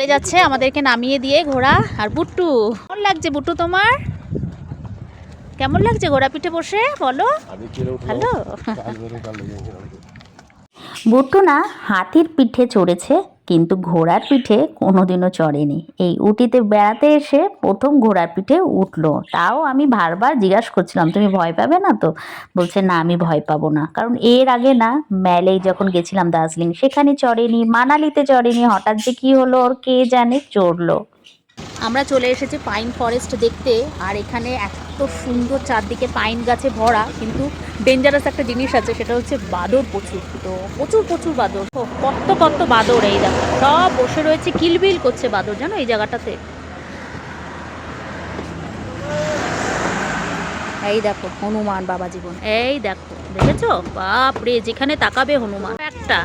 চলে যাচ্ছে আমাদেরকে নামিয়ে দিয়ে ঘোড়া আর বুট্টু। কেমন লাগছে বুট্টু তোমার? কেমন লাগছে ঘোড়া পিঠে বসে? বলো। হ্যালো। বুট্টু না হাতির পিঠে চড়েছে কিন্তু ঘোড়ার পিঠে কোনোদিনও চড়েনি। এই উটিতে বেড়াতে এসে প্রথম ঘোড়ার পিঠে উঠল। তাও আমি বারবার জিজ্ঞাসা করছিলাম, তুমি ভয় পাবে না তো? বলছে, না, আমি ভয় পাবো না। কারণ এর আগে না, মেলেই যখন গেছিলাম দার্জিলিং, সেখানে চড়েনি, মানালিতে চড়েনি, হঠাৎ যে কী হলো, ওর কে জানে, চড়লো। আমরা চলে এসেছি পাইন ফরেস্ট দেখতে, আর এখানে এত সুন্দর চারদিকে পাইন গাছে ভরা, কিন্তু ডেঞ্জারাস একটা জিনিস আছে, সেটা হচ্ছে বাদর প্রচুর। তো প্রচুর প্রচুর বাদর। কত কত বাদর এই দেখো সব বসে রয়েছে, কিলবিল করছে বাদর, জানো এই জায়গাটাতে? এই দেখো, হনুমান বাবা জীবন। এই দেখো, দেখেছ? বাপ রে যেখানে তাকাবে হনুমান। একটা,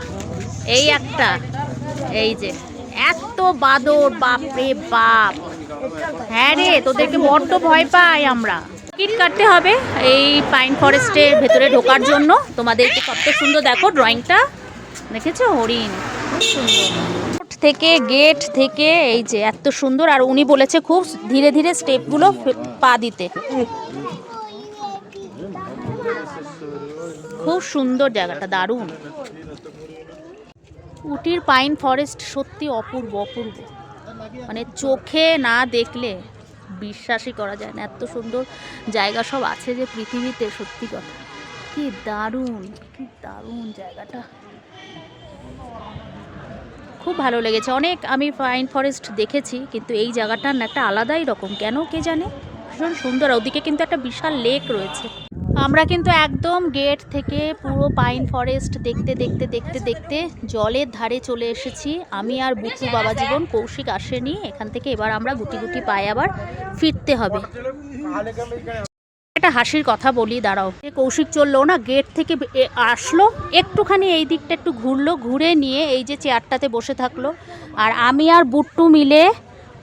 এই একটা, এই যে, এত বাদর বাপ রে বাপ। হ্যাঁ রে, তোদেরকে বড্ড ভয় পাই আমরা। টিকিট কাটতে হবে এই পাইন ফরেস্টের ভেতরে ঢোকার জন্য। তোমাদেরকে কত সুন্দর দেখো ড্রয়িংটা দেখেছ, হরিণ? থেকে গেট থেকে, এই যে এত সুন্দর। আর উনি বলেছে খুব ধীরে ধীরে স্টেপগুলো পা দিতে। খুব সুন্দর জায়গাটা, দারুণ। উটির পাইন ফরেস্ট সত্যি অপূর্ব অপূর্ব। মানে চোখে না দেখলে বিশ্বাসই করা যায় না। এত সুন্দর জায়গা সব আছে যে পৃথিবীতে, সত্যি কথা। কি দারুণ কি দারুণ জায়গাটা। খুব ভালো লেগেছে। অনেক আমি পাইন ফরেস্ট দেখেছি, কিন্তু এই জায়গাটার একটা আলাদাই রকম। কেন কে জানে? ভীষণ সুন্দর। ওদিকে কিন্তু একটা বিশাল লেক রয়েছে। আমরা কিন্তু একদম গেট থেকে পুরো পাইন ফরেস্ট দেখতে দেখতে দেখতে দেখতে জলের ধারে চলে এসেছি। আমি আর বুচু বাবা জীবন কৌশিক আসেনি। এখান থেকে এবার আমরা গুটি গুটি পায়ে আবার ফিরতে হবে। একটা হাসির কথা বলি, দাঁড়াও। কৌশিক চলল না গেট থেকে আসলো, একটুখানি এই দিকটা একটু ঘুরলো, ঘুরে নিয়ে এই যে চেয়ারটাতে বসে থাকল। আর আমি আর বুট্টু মিলে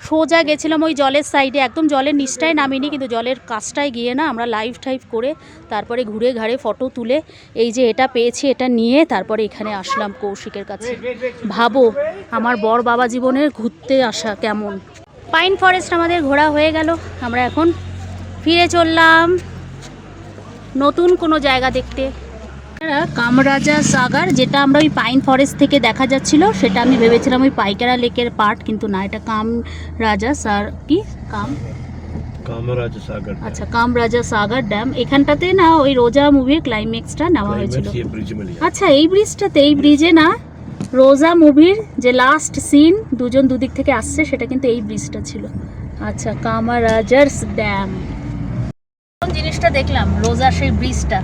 সোজা গেছিলাম ওই জলের সাইডে একদম জলের নিচটায় নামিনি, কিন্তু জলের কাছটায় গিয়ে না আমরা লাইভ টাইভ করে তারপরে ঘুরে ঘাড়ে ফটো তুলে এই যে এটা পেয়েছি, এটা নিয়ে তারপরে এখানে আসলাম কৌশিকের কাছে। ভাবো, আমার বর বাবা জীবনের ঘুরতে আসা কেমন। পাইন ফরেস্ট আমাদের ঘোরা হয়ে গেল, আমরা এখন ফিরে চললাম নতুন কোনো জায়গা দেখতে। কামরাজা সাগার যেটা আমরা ওই পাইন ফরেস্ট থেকে দেখা যাচ্ছিল সেটা আমি ভেবেছিলাম ওই পাইকারা লেকের পার্ট কিন্তু না এটা কাম রাজা সার কি? কাম? কামরাজা সাগর আচ্ছা কামরাজা সাগর ড্যাম এখানটাতে না ওই রোজা মুভির ক্লাইম্যাক্সটা নেওয়া হয়েছিল। আচ্ছা এই ব্রিজটাতে এই ব্রিজে না রোজা মুভির যে লাস্ট সিন দুজন দুদিক থেকে আসছে সেটা কিন্তু এই ব্রিজটা ছিল। আচ্ছা কামারাজার্স ড্যাম জিনিসটা দেখলাম? রোজা সেই ব্রিজটা